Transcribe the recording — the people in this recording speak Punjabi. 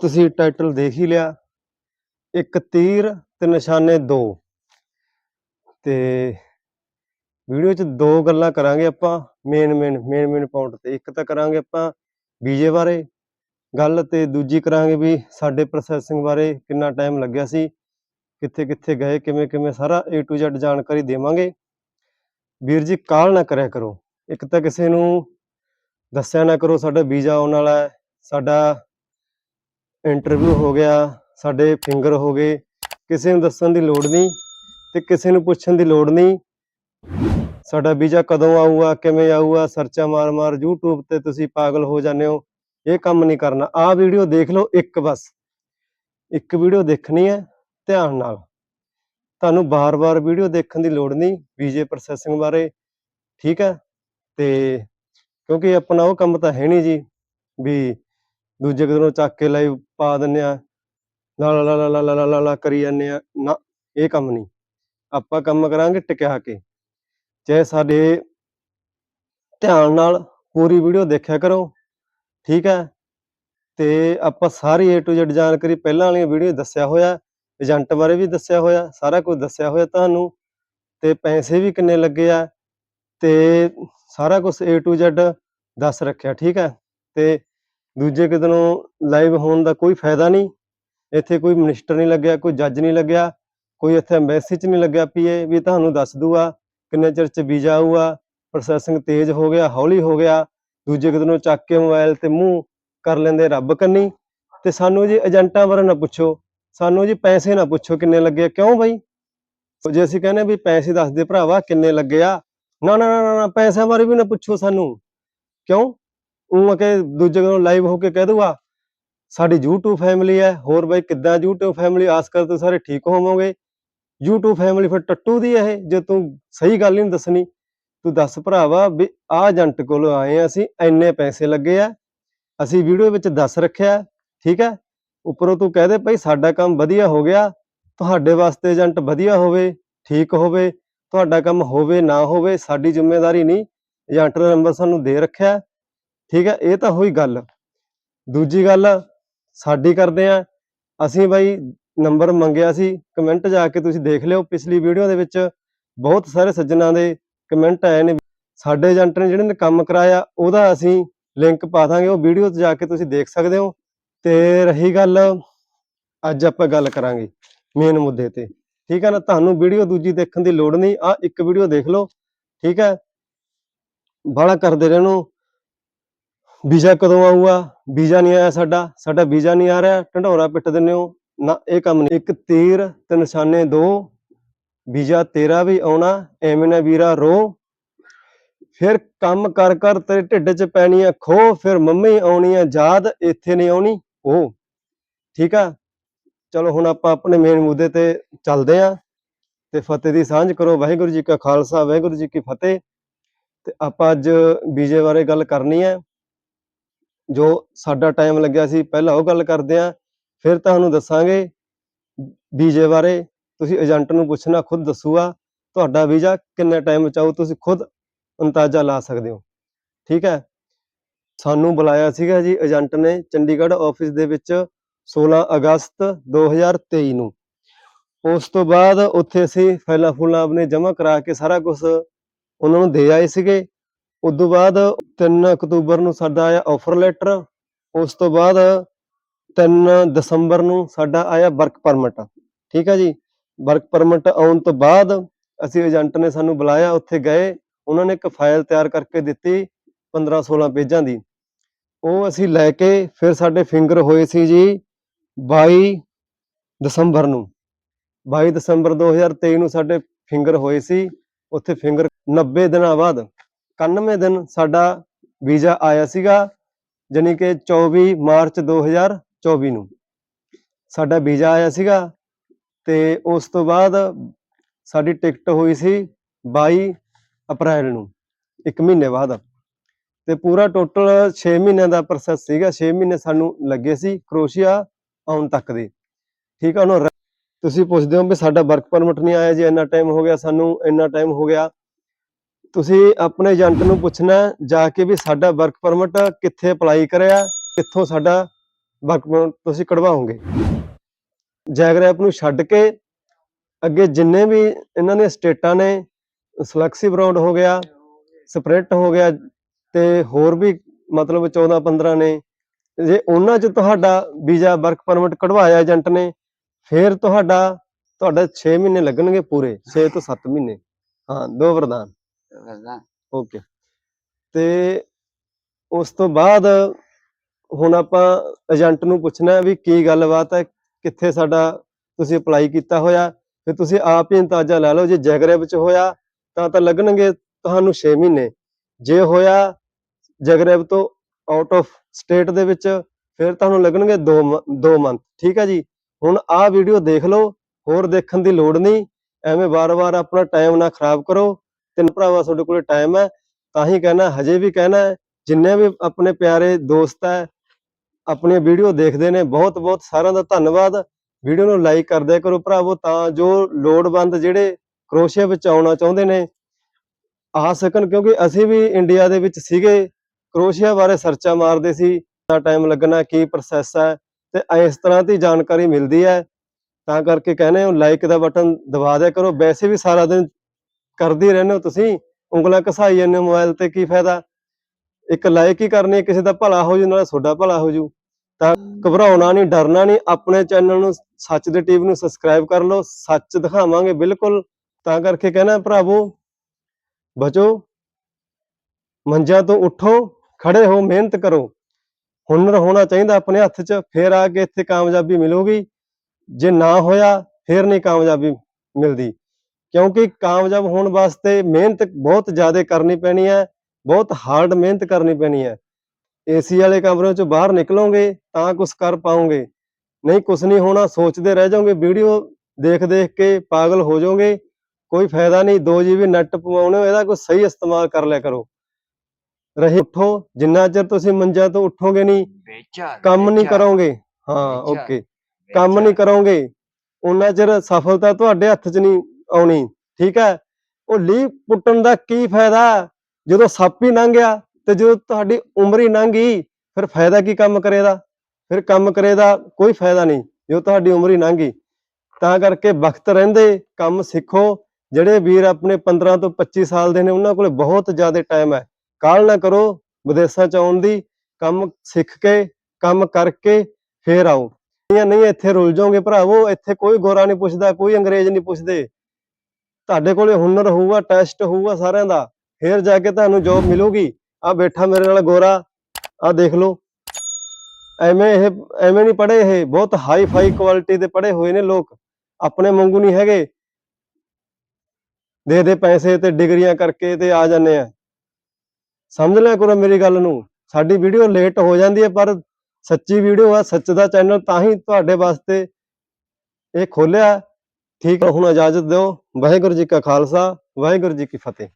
ਤੁਸੀਂ ਟਾਈਟਲ ਦੇਖ ਹੀ ਲਿਆ। ਇੱਕ ਤੀਰ ਤੇ ਨਿਸ਼ਾਨੇ ਦੋ। ਤੇ ਵੀਡੀਓ 'ਚ ਦੋ ਗੱਲਾਂ ਕਰਾਂਗੇ ਆਪਾਂ main main main main point ਤੇ ਇੱਕ ਤਾਂ ਕਰਾਂਗੇ ਆਪਾਂ ਵੀਜ਼ੇ ਬਾਰੇ, ਗੱਲ ਤੇ ਦੂਜੀ ਕਰਾਂਗੇ ਵੀ ਸਾਡੇ ਪ੍ਰੋਸੈਸਿੰਗ ਬਾਰੇ ਕਿੰਨਾ ਟਾਈਮ ਲੱਗਿਆ ਸੀ, ਕਿੱਥੇ ਕਿੱਥੇ ਗਏ, ਕਿਵੇਂ ਕਿਵੇਂ ਸਾਰਾ A to Z ਜਾਣਕਾਰੀ ਦੇਵਾਂਗੇ। ਵੀਰ ਜੀ, ਕਾਲ ਨਾ ਕਰਿਆ ਕਰੋ। ਇੱਕ ਤਾਂ ਕਿਸੇ ਨੂੰ ਦੱਸਿਆ ਨਾ ਕਰੋ, ਸਾਡਾ ਵੀਜ਼ਾ ਆਉਣ ਵਾਲਾ ਹੈ, ਸਾਡਾ ਇੰਟਰਵਿਊ ਹੋ ਗਿਆ, ਸਾਡੇ ਫਿੰਗਰ ਹੋ ਗਏ। ਕਿਸੇ ਨੂੰ ਦੱਸਣ ਦੀ ਲੋੜ ਨਹੀਂ ਤੇ ਕਿਸੇ ਨੂੰ ਪੁੱਛਣ ਦੀ ਲੋੜ ਨਹੀਂ। ਸਾਡਾ ਵੀਜ਼ਾ ਕਦੋਂ ਆਊਗਾ, ਕਿਵੇਂ ਆਊਗਾ, ਸਰਚਾ ਮਾਰ ਮਾਰ YouTube ਤੇ ਤੁਸੀਂ ਪਾਗਲ ਹੋ ਜਾਂਦੇ ਹੋ। ਇਹ ਕੰਮ ਨਹੀਂ ਕਰਨਾ। ਆਹ ਵੀਡੀਓ ਦੇਖ ਲਓ ਇੱਕ ਬਸ। ਇੱਕ ਵੀਡੀਓ ਦੇਖਣੀ ਹੈ ਧਿਆਨ ਨਾਲ। ਤੁਹਾਨੂੰ ਬਾਰ-ਬਾਰ ਵੀਡੀਓ ਦੇਖਣ ਦੀ ਲੋੜ ਨਹੀਂ ਵੀਜ਼ੇ ਪ੍ਰੋਸੈਸਿੰਗ ਬਾਰੇ, ਠੀਕ ਹੈ? ਤੇ ਕਿਉਂਕਿ ਆਪਣਾ ਉਹ ਕੰਮ ਤਾਂ ਹੈ ਨਹੀਂ ਜੀ, ਵੀ ਦੂਜੇ ਕਿਧਰੋਂ ਚੱਕ ਕੇ ਲਾਈਵ ਪਾ ਦਿੰਦੇ ਆ ਲਾ ਲਾ ਲਾ ਲਾ ਲਾ ਲਾ ਲਾ ਕਰੀ ਜਾਂਦੇ ਆ ਨਾ, ਇਹ ਕੰਮ ਨਹੀਂ। ਆਪਾਂ ਕੰਮ ਕਰਾਂਗੇ ਟਿਕਿਆ ਕੇ। ਚਾਹੇ ਸਾਡੇ ਧਿਆਨ ਨਾਲ ਪੂਰੀ ਵੀਡੀਓ ਦੇਖਿਆ ਕਰੋ, ਠੀਕ ਹੈ? ਤੇ ਆਪਾਂ ਸਾਰੀ A to Z ਜਾਣਕਾਰੀ ਪਹਿਲਾਂ ਵਾਲੀਆਂ ਵੀਡੀਓ ਦੱਸਿਆ ਹੋਇਆ, ਏਜੰਟ ਬਾਰੇ ਵੀ ਦੱਸਿਆ ਹੋਇਆ, ਸਾਰਾ ਕੁਝ ਦੱਸਿਆ ਹੋਇਆ ਤੁਹਾਨੂੰ। ਤੇ ਪੈਸੇ ਵੀ ਕਿੰਨੇ ਲੱਗੇ ਆ, ਤੇ ਸਾਰਾ ਕੁਝ A to Z ਦੱਸ ਰੱਖਿਆ, ਠੀਕ ਹੈ? ਤੇ ਦੂਜੇ ਕਿਤਨੋਂ ਲਾਈਵ ਹੋਣ ਦਾ ਕੋਈ ਫਾਇਦਾ ਨਹੀਂ। ਇੱਥੇ ਕੋਈ ਮਿਨਿਸਟਰ ਨਹੀਂ ਲੱਗਿਆ ਕੋਈ ਜੱਜ ਨਹੀਂ ਲੱਗਿਆ ਕੋਈ ਇੱਥੇ ਐਮਬੈਸੀ ਚ ਨਹੀਂ ਲੱਗਿਆ ਪੀਏ ਵੀ ਤੁਹਾਨੂੰ ਦੱਸ ਦੂਗਾ ਕਿੰਨੇ ਚਿਰ ਚ ਵੀਜ਼ਾ ਆਊਗਾ ਪ੍ਰੋਸੈਸਿੰਗ ਤੇਜ਼ ਹੋ ਗਿਆ ਹੌਲੀ ਹੋ ਗਿਆ। ਦੂਜੇ ਕਿਤਨੋਂ ਚੱਕ ਕੇ ਮੋਬਾਈਲ ਤੇ ਮੂੰਹ ਕਰ ਲੈਂਦੇ ਰੱਬ ਕੰਨੀ। ਤੇ ਸਾਨੂੰ ਜੀ ਏਜੰਟਾਂ ਬਾਰੇ ਨਾ ਪੁੱਛੋ। ਸਾਨੂੰ ਜੀ ਪੈਸੇ ਨਾ ਪੁੱਛੋ ਕਿੰਨੇ ਲੱਗੇ। ਕਿਉਂ ਬਾਈ? ਜੇ ਅਸੀਂ ਕਹਿੰਦੇ ਵੀ ਪੈਸੇ ਦੱਸ ਦੇ ਭਰਾਵਾ ਕਿੰਨੇ ਲੱਗੇ ਆ। ਨਾ ਨਾ, ਨਾ ਨਾ ਪੈਸਿਆਂ ਬਾਰੇ ਵੀ ਨਾ ਪੁੱਛੋ ਸਾਨੂੰ। ਕਿਉਂ? ਉਹ ਕਿ ਦੂਜੇ ਕੋਲ ਲਾਈਵ ਹੋ ਕੇ ਕਹਿ ਦੂਗਾ ਸਾਡੀ YouTube ਫੈਮਿਲੀ ਹੈ, ਹੋਰ ਬਾਈ ਕਿੱਦਾਂ YouTube ਫੈਮਿਲੀ ਆਸ ਕਰ ਤੁਸੀਂ ਸਾਰੇ ਠੀਕ ਹੋਵੋਗੇ। YouTube ਫੈਮਿਲੀ ਫਿਰ ਟੱਟੂ ਦੀ ਇਹ, ਜੇ ਤੂੰ ਸਹੀ ਗੱਲ ਨਹੀਂ ਦੱਸਣੀ। ਤੂੰ ਦੱਸ ਭਰਾਵਾ ਵੀ ਆਹ ਏਜੰਟ ਕੋਲ ਆਏ ਆ ਅਸੀਂ, ਇੰਨੇ ਪੈਸੇ ਲੱਗੇ ਆ, ਅਸੀਂ ਵੀਡੀਓ ਵਿੱਚ ਦੱਸ ਰੱਖਿਆ, ਠੀਕ ਹੈ ਉੱਪਰੋਂ ਤੂੰ ਕਹਿ ਦੇ ਭਾਈ ਸਾਡਾ ਕੰਮ ਵਧੀਆ ਹੋ ਗਿਆ, ਤੁਹਾਡੇ ਵਾਸਤੇ ਏਜੰਟ ਵਧੀਆ ਹੋਵੇ, ਠੀਕ ਹੋਵੇ, ਤੁਹਾਡਾ ਕੰਮ ਹੋਵੇ, ਨਾ ਹੋਵੇ, ਸਾਡੀ ਜ਼ਿੰਮੇਵਾਰੀ ਨਹੀਂ ਏਜੰਟ ਦਾ ਨੰਬਰ ਸਾਨੂੰ ਦੇ ਰੱਖਿਆ। ਠੀਕ ਹੈ, ਇਹ ਤਾਂ ਹੋਈ ਗੱਲ। ਦੂਜੀ ਗੱਲ, ਸਾਡੀ ਕਰਦੇ ਆ ਅਸੀਂ ਬਾਈ ਨੰਬਰ ਮੰਗਿਆ ਸੀ, ਕਮੈਂਟ ਜਾ ਕੇ ਤੁਸੀਂ ਦੇਖ ਲਿਓ। ਪਿਛਲੀ ਵੀਡੀਓ ਦੇ ਵਿੱਚ ਬਹੁਤ ਸਾਰੇ ਸੱਜਣਾ ਦੇ ਕਮੈਂਟ ਆਏ ਨੇ। ਸਾਡੇ ਏਜੰਟ ਨੇ ਜਿਹੜੇ ਨੇ ਕੰਮ ਕਰਾਇਆ, ਉਹਦਾ ਅਸੀਂ ਲਿੰਕ ਪਾ ਦਾਂਗੇ। ਉਹ ਵੀਡੀਓ 'ਚ ਜਾ ਕੇ ਤੁਸੀਂ ਦੇਖ ਸਕਦੇ ਹੋ। ਤੇ ਰਹੀ ਗੱਲ, ਅੱਜ ਆਪਾਂ ਗੱਲ ਕਰਾਂਗੇ ਮੇਨ ਮੁੱਦੇ ਤੇ। ਠੀਕ ਹੈ ਨਾ, ਤੁਹਾਨੂੰ ਵੀਡੀਓ ਦੂਜੀ ਦੇਖਣ ਦੀ ਲੋੜ ਨਹੀਂ। ਆ ਇੱਕ ਵੀਡੀਓ ਦੇਖ ਲਓ। ਠੀਕ ਹੈ, ਬਾਹਲਾ ਕਰਦੇ ਰਹਿਣੋ ਵੀਜ਼ਾ ਕਦੋਂ ਆਊਗਾ? ਵੀਜ਼ਾ ਨਹੀਂ ਆਇਆ ਸਾਡਾ। ਸਾਡਾ ਵੀਜ਼ਾ ਨਹੀਂ ਆ ਰਿਹਾ। ਢੰਡੋਰਾ ਪਿੱਟ ਦਿੰਦੇ ਹੋ। ਨਾ, ਇਹ ਕੰਮ ਨਹੀਂ। ਇੱਕ ਤੀਰ ਤੇ ਨਿਸ਼ਾਨੇ ਦੋ। ਵੀਜ਼ਾ ਤੇਰਾ ਵੀ ਆਉਣਾ। ਐਵੇਂ ਨਾ ਵੀਰਾ ਰੋ। ਫਿਰ ਕੰਮ ਕਰ ਕਰ ਤੇਰੇ ਢਿੱਡ 'ਚ ਪੈਣੀ ਆ ਖੋ ਫਿਰ ਮੰਮੀ ਆਉਣੀ ਆ ਯਾਦ। ਇੱਥੇ ਨਹੀਂ ਆਉਣੀ। ਉਹ ਠੀਕ ਆ? ਚਲੋ, ਹੁਣ ਆਪਾਂ ਆਪਣੇ ਮੇਨ ਮੁੱਦੇ ਤੇ ਚੱਲਦੇ ਆ। ਤੇ ਫਤਿਹ ਦੀ ਸਾਂਝ ਕਰੋ। ਵਾਹਿਗੁਰੂ ਜੀ ਕਾ ਖਾਲਸਾ, ਵਾਹਿਗੁਰੂ ਜੀ ਕੀ ਫਤਿਹ। ਤੇ ਆਪਾਂ ਅੱਜ ਵੀਜ਼ੇ ਬਾਰੇ ਗੱਲ ਕਰਨੀ ਹੈ ਜੋ ਸਾਡਾ ਟਾਈਮ ਲੱਗਿਆ ਸੀ, ਪਹਿਲਾਂ ਉਹ ਗੱਲ ਕਰਦੇ ਆ ਫਿਰ ਤੁਹਾਨੂੰ ਦੱਸਾਂਗੇ ਵੀਜ਼ੇ ਬਾਰੇ। ਤੁਸੀਂ ਏਜੰਟ ਨੂੰ ਪੁੱਛਣਾ, ਖੁਦ ਦੱਸੂਗਾ, ਤੁਹਾਡਾ ਵੀਜ਼ਾ ਕਿੰਨੇ ਟਾਈਮ ਚ ਆਊ ਤੁਸੀਂ ਖੁਦ ਅੰਦਾਜ਼ਾ ਲਾ ਸਕਦੇ ਹੋ। ਠੀਕ ਹੈ? ਸਾਨੂੰ ਬੁਲਾਇਆ ਸੀਗਾ ਜੀ ਏਜੰਟ ਨੇ ਚੰਡੀਗੜ੍ਹ ਆਫਿਸ ਦੇ ਵਿੱਚ 16 ਅਗਸਤ 2023 ਨੂੰ। ਉਸ ਤੋਂ ਬਾਅਦ ਉੱਥੇ ਅਸੀਂ ਫਾਈਲਾਂ ਫੂਲਾਂ ਆਪਣੇ ਜਮ੍ਹਾਂ ਕਰਾ ਕੇ ਸਾਰਾ ਕੁਝ ਉਹਨਾਂ ਨੂੰ ਦੇ ਆਏ ਸੀਗੇ। ਉਸ ਬਾਅਦ 3 ਅਕਤੂਬਰ ਨੂੰ ਸਾਡਾ ਆਇਆ ਆਫਰ ਲੈਟਰ ਉਸ ਤੋਂ ਬਾਅਦ 3 ਦਸੰਬਰ ਨੂੰ ਸਾਡਾ ਆਇਆ ਵਰਕ ਪਰਮਿਟ ਠੀਕ ਹੈ ਜੀ? ਵਰਕ ਪਰਮਿਟ ਆਉਣ ਤੋਂ ਬਾਅਦ ਅਸੀਂ ਏਜੰਟ ਨੇ ਸਾਨੂੰ ਬੁਲਾਇਆ, ਉੱਥੇ ਗਏ, ਉਹਨਾਂ ਨੇ ਇੱਕ ਫਾਈਲ ਤਿਆਰ ਕਰਕੇ ਦਿੱਤੀ 15 16 ਪੇਜਾਂ ਦੀ। ਉਹ ਅਸੀਂ ਲੈ ਕੇ ਫਿਰ ਸਾਡੇ ਫਿੰਗਰ ਹੋਏ ਸੀ ਜੀ 22 ਦਸੰਬਰ ਨੂੰ। 22 ਦਸੰਬਰ 2023 ਨੂੰ ਸਾਡੇ ਫਿੰਗਰ ਹੋਏ ਸੀ, ਉੱਥੇ ਫਿੰਗਰ 90 ਦਿਨਾਂ ਬਾਅਦ 91 ਦਿਨ ਸਾਡਾ ਵੀਜ਼ਾ ਆਇਆ ਸੀਗਾ, ਜਾਣੀ ਕਿ 24 ਮਾਰਚ 2024 ਨੂੰ ਸਾਡਾ ਵੀਜ਼ਾ ਆਇਆ ਸੀਗਾ ਤੇ ਉਸ ਤੋਂ ਬਾਅਦ ਸਾਡੀ ਟਿਕਟ ਹੋਈ ਸੀ 22 ਅਪ੍ਰੈਲ ਨੂੰ, ਇੱਕ ਮਹੀਨੇ ਬਾਅਦ ਤੇ ਪੂਰਾ ਟੋਟਲ 6 ਮਹੀਨਿਆਂ ਦਾ ਪ੍ਰੋਸੈਸ ਸੀਗਾ 6 ਮਹੀਨੇ ਸਾਨੂੰ ਲੱਗੇ ਸੀ ਕਰੋਸ਼ੀਆ ਆਉਣ ਤੱਕ ਦੇ। ਠੀਕ ਆ, ਉਹਨਾਂ ਰ- ਤੁਸੀਂ ਪੁੱਛਦੇ ਹੋ ਵੀ ਸਾਡਾ ਵਰਕ ਪਰਮਿਟ ਨਹੀਂ ਆਇਆ ਜੀ, ਇੰਨਾ ਟਾਈਮ ਹੋ ਗਿਆ ਸਾਨੂੰ, ਇੰਨਾ ਟਾਈਮ ਹੋ ਗਿਆ। ਤੁਸੀਂ ਆਪਣੇ ਏਜੰਟ ਨੂੰ ਪੁੱਛਣਾ ਜਾ ਕੇ ਵੀ ਸਾਡਾ ਵਰਕ ਪਰਮਿਟ ਕਿੱਥੇ ਅਪਲਾਈ ਕਰਿਆ, ਕਿੱਥੋਂ ਸਾਡਾ ਵਰਕ ਪਰਮਿਟ ਤੁਸੀਂ ਕਢਵਾਓਗੇ। ਜੈਗਰੈਪ ਨੂੰ ਛੱਡ ਕੇ ਅੱਗੇ ਜਿੰਨੇ ਵੀ ਇਹਨਾਂ ਦੀਆਂ ਸਟੇਟਾਂ ਨੇ, ਸਲੈਕਸੀ ਬਰਾਉਂਡ ਹੋ ਗਿਆ, ਸਪ੍ਰਿੰਟ ਹੋ ਗਿਆ ਤੇ ਹੋਰ ਵੀ ਮਤਲਬ 14 15 ਨੇ, ਜੇ ਉਹਨਾਂ 'ਚ ਤੁਹਾਡਾ ਵੀਜ਼ਾ ਵਰਕ ਪਰਮਿਟ ਕਢਵਾਇਆ ਏਜੰਟ ਨੇ, ਫਿਰ ਤੁਹਾਡਾ ਤੁਹਾਡਾ 6 ਮਹੀਨੇ ਲੱਗਣਗੇ ਪੂਰੇ 6 ਤੋਂ 7 ਮਹੀਨੇ। ਹਾਂ, ਦੋ ਵਰਦਾਨ। ਵਰਦਾਨ ਓਕੇ। ਤੇ ਉਸ ਤੋਂ ਬਾਅਦ ਹੁਣ ਆਪਾਂ ਏਜੰਟ ਨੂੰ ਪੁੱਛਣਾ ਵੀ ਕੀ ਗੱਲਬਾਤ ਹੈ, ਕਿੱਥੇ ਸਾਡਾ ਤੁਸੀਂ ਅਪਲਾਈ ਕੀਤਾ ਹੋਇਆ, ਫਿਰ ਤੁਸੀਂ ਆਪ ਹੀ ਅੰਦਾਜ਼ਾ ਲਾ ਲਓ ਜੇ ਜੈਗਰੇ ਵਿੱਚ ਹੋਇਆ ਤਾਂ ਤਾਂ ਲੱਗਣਗੇ ਤੁਹਾਨੂੰ 6 ਮਹੀਨੇ। ਜੇ ਹੋਇਆ ਜੈਗਰੇਬ ਤੋਂ ਆਊਟ ਆਫ ਸਟੇਟ ਦੇ ਵਿੱਚ, ਫਿਰ ਤੁਹਾਨੂੰ ਲੱਗਣਗੇ 2 2 ਮੰਥ ਠੀਕ ਹੈ ਜੀ? ਹੁਣ ਆਹ ਵੀਡੀਓ ਦੇਖ ਲਓ, ਹੋਰ ਦੇਖਣ ਦੀ ਲੋੜ ਨਹੀਂ, ਐਵੇਂ ਵਾਰ-ਵਾਰ ਆਪਣਾ ਟਾਈਮ ਨਾ ਖਰਾਬ ਕਰੋ। ਤਿੰਨ ਭਰਾਵਾ ਤੁਹਾਡੇ ਕੋਲੇ ਟਾਈਮ ਹੈ, ਤਾਂ ਹੀ ਕਹਿਣਾ, ਹਜੇ ਵੀ ਕਹਿਣਾ ਹੈ, ਜਿੰਨੇ ਵੀ ਆਪਣੇ ਪਿਆਰੇ ਦੋਸਤ ਹੈ ਆਪਣੀ ਵੀਡੀਓ ਦੇਖਦੇ ਨੇ ਬਹੁਤ ਬਹੁਤ ਸਾਰਿਆਂ ਦਾ ਧੰਨਵਾਦ। ਵੀਡੀਓ ਨੂੰ ਲਾਈਕ ਕਰ ਕਰੋ ਭਰਾਵੋ, ਤਾਂ ਜੋ ਲੋੜਵੰਦ ਜਿਹੜੇ ਕਰੋਸ਼ੀਆ ਵਿੱਚ ਆਉਣਾ ਚਾਹੁੰਦੇ ਨੇ, ਆ ਸਕਣ, ਕਿਉਂਕਿ ਅਸੀਂ ਵੀ ਇੰਡੀਆ ਦੇ ਵਿੱਚ ਸੀਗੇ, ਕਰੋਸ਼ੀਆ ਬਾਰੇ ਸਰਚਾ ਮਾਰਦੇ ਸੀ ਕਿੰਨਾ ਟਾਈਮ ਲੱਗਣਾ ਕੀ ਪ੍ਰੋਸੈਸ ਹੈ, ਤੇ ਇਸ ਤਰ੍ਹਾਂ ਦੀ ਜਾਣਕਾਰੀ ਮਿਲਦੀ ਹੈ। ਤਾਂ ਕਰਕੇ ਕਹਿੰਦੇ ਹਾਂ ਲਾਈਕ ਦਾ ਬਟਨ ਦਬਾ ਦਿਆ ਕਰੋ, ਵੈਸੇ ਵੀ ਸਾਰਾ ਦਿਨ ਕਰਦੇ ਰਹਿੰਦੇ ਹੋ ਤੁਸੀਂ? ਉਂਗਲਾਂ ਘਸਾਈ ਜਾਂਦੇ ਮੋਬਾਈਲ ਤੇ, ਕੀ ਫਾਇਦਾ? ਇੱਕ ਲਾਇਕ ਹੀ ਕਰਨੀ ਕਿਸੇ ਦਾ ਭਲਾ ਹੋ ਜੂ, ਨਾਲ ਤੁਹਾਡਾ ਭਲਾ ਹੋ ਜੂ। ਤਾਂ ਘਬਰਾਉਣਾ ਨਹੀਂ, ਡਰਨਾ ਨਹੀਂ, ਆਪਣੇ ਚੈਨਲ ਨੂੰ ਸੱਚ ਦੇ ਟੀਵੀ ਨੂੰ ਸਬਸਕ੍ਰਾਈਬ ਕਰ ਲਓ, ਸੱਚ ਦਿਖਾਵਾਂਗੇ ਬਿਲਕੁਲ। ਤਾਂ ਕਰਕੇ ਕਹਿਣਾ ਭਰਾਵੋ, ਬਚੋ, ਮੰਜਾ ਤੋਂ ਉਠੋ, ਖੜੇ ਹੋ, ਮਿਹਨਤ ਕਰੋ। ਹੁਨਰ ਹੋਣਾ ਚਾਹੀਦਾ ਆਪਣੇ ਹੱਥ 'ਚ, ਫੇਰ ਆ ਕੇ ਇੱਥੇ ਕਾਮਯਾਬੀ ਮਿਲੂਗੀ। ਜੇ ਨਾ ਹੋਇਆ, ਫੇਰ ਨਹੀਂ ਕਾਮਯਾਬੀ ਮਿਲਦੀ। ਕਿਉਂਕਿ ਕਾਮਯਾਬ ਹੋਣ ਵਾਸਤੇ ਮਿਹਨਤ ਬਹੁਤ ਜ਼ਿਆਦਾ ਕਰਨੀ ਪੈਣੀ ਹੈ ਬਹੁਤ ਹਾਰਡ ਮਿਹਨਤ ਕਰਨੀ ਪੈਣੀ ਹੈ। ਏਸੀ ਵਾਲੇ ਕਮਰੇ ਚੋਂ ਬਾਹਰ ਨਿਕਲੋਗੇ ਤਾਂ ਕੁਝ ਕਰ ਪਾਓਗੇ। ਨਹੀਂ ਕੁਝ ਨਹੀਂ ਹੋਣਾ ਸੋਚਦੇ ਰਹਿ ਜਾਓਗੇ ਵੀਡੀਓ ਦੇਖ ਦੇਖ ਕੇ ਪਾਗਲ ਹੋ ਜਾਓਗੇ। ਕੋਈ ਫਾਇਦਾ ਨਹੀਂ 2 ਜੀਬੀ ਨੈਟ ਪਵਾਉਣੇ ਇਹਦਾ ਕੋਈ ਸਹੀ ਇਸਤੇਮਾਲ ਕਰ ਲਿਆ ਕਰੋ। ਰਹੇ ਉੱਠੋ ਜਿੰਨਾ ਚਿਰ ਤੁਸੀਂ ਮੰਜਾ ਤੋਂ ਉੱਠੋਗੇ ਨਹੀਂ ਕੰਮ ਨਹੀਂ ਕਰੋਗੇ। ਹਾਂ ਓਕੇ ਕੰਮ ਨਹੀਂ ਕਰੋਗੇ ਉਹਨਾਂ ਚਿਰ ਸਫਲਤਾ ਤੁਹਾਡੇ ਹੱਥ 'ਚ ਨਹੀਂ ਆਉਣੀ, ਠੀਕ ਹੈ? ਉਹ ਲੀਹ ਪੁੱਟਣ ਦਾ ਕੀ ਫਾਇਦਾ? ਜਦੋਂ ਸੱਪ ਹੀ ਲੰਘ ਗਿਆ ਤੇ ਜਦੋਂ ਤੁਹਾਡੀ ਉਮਰ ਹੀ ਲੰਘ ਗਈ, ਫਿਰ ਫਾਇਦਾ ਕੀ ਕੰਮ ਕਰੇ ਦਾ? ਫਿਰ ਕੰਮ ਕਰੇ ਦਾ ਕੋਈ ਫਾਇਦਾ ਨਹੀਂ ਜੋ ਤੁਹਾਡੀ ਉਮਰ ਹੀ ਲੰਘ ਗਈ। ਤਾਂ ਕਰਕੇ ਵਕਤ ਰਹਿੰਦੇ, ਕੰਮ ਸਿੱਖੋ। ਜਿਹੜੇ ਵੀਰ ਆਪਣੇ 15 ਤੋਂ 25 ਸਾਲ ਦੇ ਨੇ, ਉਹਨਾਂ ਕੋਲੇ ਬਹੁਤ ਜ਼ਿਆਦਾ ਟਾਈਮ ਹੈ। ਕਾਹਲ ਨਾ ਕਰੋ, ਵਿਦੇਸ਼ਾਂ ਚ ਆਉਣ ਦੀ, ਕੰਮ ਸਿੱਖ ਕੇ, ਕੰਮ ਕਰਕੇ ਫੇਰ ਆਓ। ਨਹੀਂ ਨਹੀਂ, ਇੱਥੇ ਰੁੱਲ ਜਾਓਗੇ ਭਰਾਵੋ, ਇੱਥੇ ਕੋਈ ਗੋਰਾ ਨਹੀਂ ਪੁੱਛਦਾ, ਕੋਈ ਅੰਗਰੇਜ਼ ਨਹੀਂ ਪੁੱਛਦੇ। ਤੁਹਾਡੇ ਕੋਲੇ ਹੁਨਰ ਹੋਊਗਾ, ਟੈਸਟ ਹੋਊਗਾ ਸਾਰਿਆਂ ਦਾ, ਫੇਰ ਜਾ ਕੇ ਤੁਹਾਨੂੰ ਜੋਬ ਮਿਲੂਗੀ। ਆ ਬੈਠਾ ਮੇਰੇ ਨਾਲ ਗੋਰਾ ਆ ਦੇਖ ਲਓ। ਐਵੇਂ ਇਹ, ਐਵੇਂ ਨਹੀਂ ਪੜੇ ਇਹ, ਬਹੁਤ ਹਾਈ ਫਾਈ ਕੁਆਲਿਟੀ ਦੇ ਪੜੇ ਹੋਏ ਨੇ ਲੋਕ, ਆਪਣੇ ਵਾਂਗੂ ਨਹੀਂ ਹੈਗੇ। ਦੇ ਦੇ ਪੈਸੇ ਤੇ ਡਿਗਰੀਆਂ ਕਰਕੇ ਤੇ ਆ ਜਾਂਦੇ ਆ। ਸਮਝ ਲਿਆ ਕਰੋ ਮੇਰੀ ਗੱਲ ਨੂੰ, ਸਾਡੀ ਵੀਡੀਓ ਲੇਟ ਹੋ ਜਾਂਦੀ ਹੈ, ਪਰ ਸੱਚੀ ਵੀਡੀਓ ਆ, ਸੱਚ ਦਾ ਚੈਨਲ ਤਾਂ ਹੀ ਤੁਹਾਡੇ ਵਾਸਤੇ ਇਹ ਖੋਲਿਆ। ਠੀਕ ਹੈ ਹੁਣ ਇਜਾਜ਼ਤ ਦਿਓ। ਵਾਹਿਗੁਰੂ ਜੀ ਕਾ ਖਾਲਸਾ ਵਾਹਿਗੁਰੂ ਜੀ ਕੀ ਫਤਿਹ।